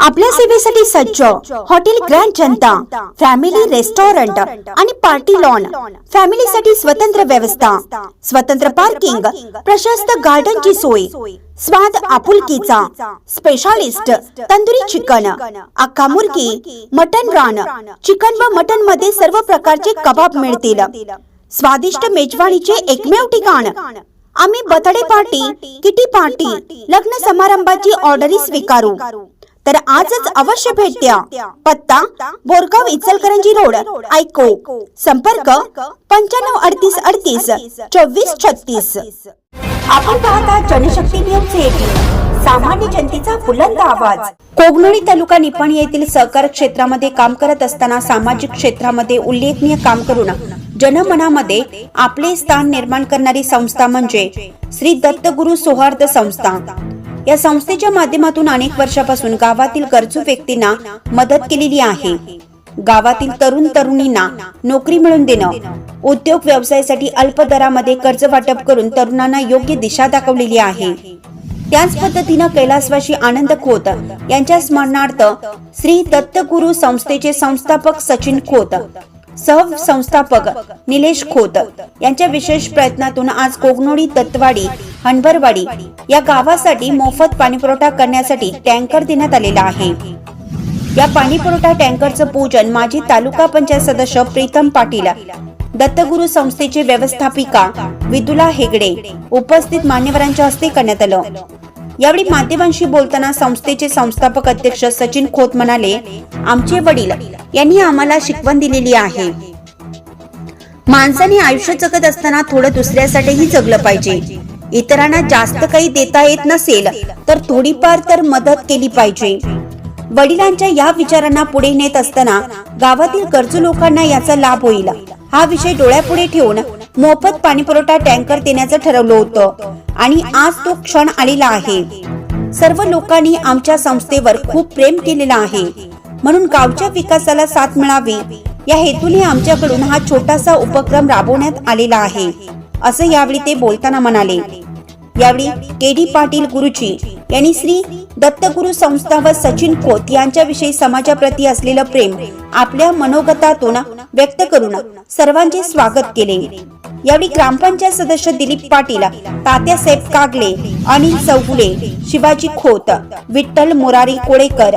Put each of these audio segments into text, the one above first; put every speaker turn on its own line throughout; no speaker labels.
आपल्या सेवेसाठी सज्ज hotel grand Janata family restaurant आणि पार्टी लॉन. फॅमिलीसाठी स्वतंत्र व्यवस्था स्वतंत्र पार्किंग प्रशस्त गार्डनची सोय स्वाद आपुलकीचा स्पेशालिस्ट तंदुरी चिकन अक्का मुर्गी मटन रान चिकन व मटनमध्ये सर्व प्रकारचे कबाब मिळतील. स्वादिष्ट मेजवानीचे एकमेव ठिकाण. आम्ही बर्थडे पार्टी किटी पार्टी लग्न समारंभाची ऑर्डरी स्वीकारू. तर आजच अवश्य भेट द्या. पत्ता बोरगाव इचलकरंजी रोड ऐको. संपर्क पंच्याण्णव अडतीस अडतीस चोवीस छत्तीस. आपण पाहता जनशक्ती न्यूज एटीन सामान्य जनतेचा बुलंद आवाज. कोगनोळी तालुका निपाणी येथील सहकार क्षेत्रामध्ये काम करत असताना सामाजिक क्षेत्रामध्ये उल्लेखनीय काम करून जनमनामध्ये आपले स्थान निर्माण करणारी संस्था म्हणजे श्री दत्तगुरु सौहार्द संस्था. या संस्थेच्या माध्यमातून अनेक वर्षापासून गावातील गरजू व्यक्तींना मदत केलेली आहे. गावातील तरुण तरुणींना नोकरी मिळवून देणं उद्योग व्यवसायासाठी अल्प दरामध्ये कर्ज वाटप करून तरुणांना योग्य दिशा दाखवलेली आहे. त्याच पद्धतीनं कैलासवासी आनंद खोत यांच्या स्मरणार्थ श्री दत्तगुरु संस्थेचे संस्थापक सचिन खोत सह संस्थापक निलेश खोत यांच्या विशेष प्रयत्नातून आज कोगनोडी दत्तवाडी हणबरवाडी या गावासाठी मोफत पाणीपुरवठा करण्यासाठी टँकर देण्यात आलेला आहे. या पाणीपुरवठा टँकरचं पूजन माजी तालुका पंचायत सदस्य प्रीतम पाटील दत्तगुरु संस्थेचे व्यवस्थापिका विदुला हेगडे उपस्थित मान्यवरांच्या हस्ते करण्यात आलं. यावेळी माध्यमांशी बोलताना संस्थेचे संस्थापक अध्यक्ष सचिन खोत म्हणाले आमचे वडील यांनी आम्हाला शिकवण दिलेली आहे. माणसाने आयुष्य जगत असताना थोडं दुसऱ्यासाठीही जगलं पाहिजे. इतरांना जास्त काही देता येत नसेल तर थोडीफार तर मदत केली पाहिजे. वडिलांच्या या विचारांना पुढे नेत असताना गावातील गरजू लोकांना याचा लाभ होईल. हा विषय डोळ्यापुढे ठेवून मोफत पाणी पुरवठा टँकर देण्याचं ठरवलं होतं. आणि आज तो क्षण आलेला आहे. सर्व लोकांनी आमच्या संस्थेवर खूप प्रेम केलेला आहे. म्हणून गावच्या विकासाला साथ मिळावी या हेतूने आमच्याकडून हा छोटासा उपक्रम राबवण्यात आलेला आहे असं यावेळी ते बोलताना म्हणाले. यावेळी के डी पाटील गुरुजी यांनी श्री दत्तगुरु संस्था व सचिन खोत यांच्याविषयी समाजाप्रती असलेलं प्रेम आपल्या मनोगतातून व्यक्त करून सर्वांचे स्वागत केले. यावेळी ग्रामपंचायत सदस्य दिलीप पाटील तात्यासाहेब कागले अनिल चौगुले शिवाजी खोत विठ्ठल मोरारी कोळेकर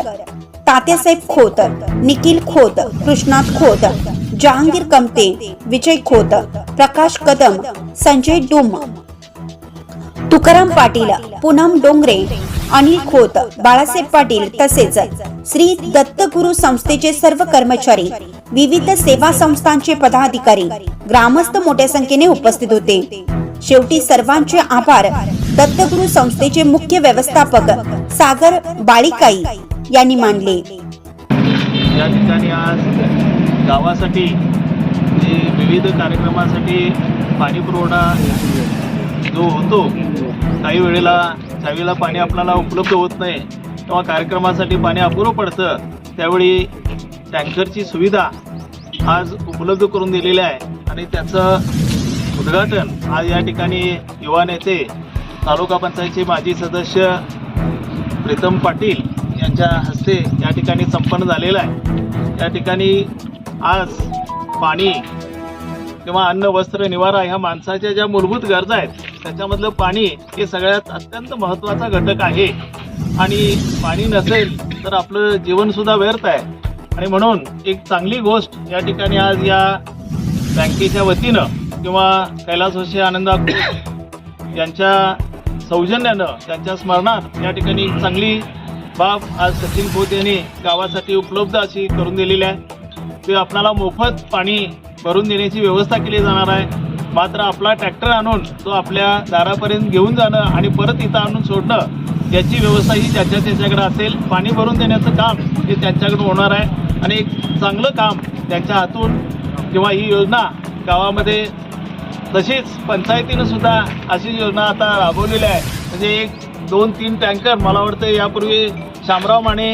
तात्यासाहेब खोत निखिल खोत कृष्णात खोत जहांगीर कमते विजय खोत प्रकाश कदम संजय डुम. तुकाराम पाटील पूनम डोंगरे अनिल खोत बाळासाहेब पाटील तसेच श्री दत्तगुरु संस्थेचे सर्व कर्मचारी विविध सेवा संस्थांचे पदाधिकारी ग्रामस्थ मोठ्या संख्येने उपस्थित होते. शेवटी सर्वांचे आभार दत्तगुरु संस्थेचे मुख्य व्यवस्थापक सागर बाळिकाई यांनी मानले.
या ठिकाणी आज गावासाठी जे विविध कार्यक्रमासाठी पाणी पुरवठा जो होतो काही वेळेला ज्यावेळेला पाणी आपल्याला उपलब्ध होत नाही किंवा कार्यक्रमासाठी पाणी अपुरं पडतं. त्यावेळी टँकरची सुविधा आज उपलब्ध करून दिलेली आहे. आणि त्याचं उद्घाटन आज या ठिकाणी युवा नेते तालुका पंचायतचे माजी सदस्य प्रीतम पाटील यांच्या हस्ते या ठिकाणी संपन्न झालेलं आहे. या ठिकाणी आज पाणी किंवा अन्न वस्त्र निवारा ह्या माणसाच्या ज्या मूलभूत गरजा आहेत त्याच्यामधलं पाणी हे सगळ्यात अत्यंत महत्त्वाचा घटक आहे. आणि पाणी नसेल तर आपलं जीवनसुद्धा व्यर्थ आहे. आणि म्हणून एक चांगली गोष्ट या ठिकाणी आज या बँकेच्या वतीनं किंवा कैलासवासी आनंदा यांच्या सौजन्यानं त्यांच्या स्मरणात या ठिकाणी चांगली बाब आज सचिन खोत यांनी गावासाठी उपलब्ध अशी करून दिलेली आहे. ते आपणाला मोफत पाणी भरून देण्याची व्यवस्था केली जाणार आहे. मात्र आपला ट्रॅक्टर आणून तो आपल्या दारापर्यंत घेऊन जाणं आणि परत इथं आणून सोडणं याची व्यवस्था ही ज्याच्या त्याच्याकडे असेल. पाणी भरून देण्याचं काम हे त्यांच्याकडे होणार आहे. आणि एक चांगलं काम त्यांच्या हातून किंवा ही योजना गावामध्ये तशीच पंचायतीनं सुद्धा अशी योजना आता राबवलेली आहे. म्हणजे एक दोन तीन टँकर मला वाटतं यापूर्वी शामराव माने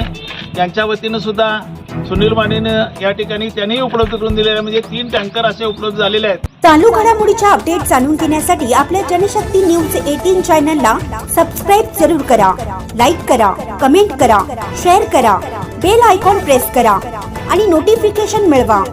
यांच्या वतीनं सुद्धा सुनील मानेने या ठिकाणी त्यांनी उपलब्ध करून दिलेले म्हणजे तीन टँकर असे उपलब्ध झालेले आहेत.
चालू घडामोडीच्या अपडेट जाणून घेण्यासाठी आपल्या जनशक्ती न्यूज एटीन चॅनलला सबस्क्राईब जरूर करा. लाईक करा कमेंट करा शेअर करा बेल आयकॉन प्रेस करा आणि नोटिफिकेशन मिळवा.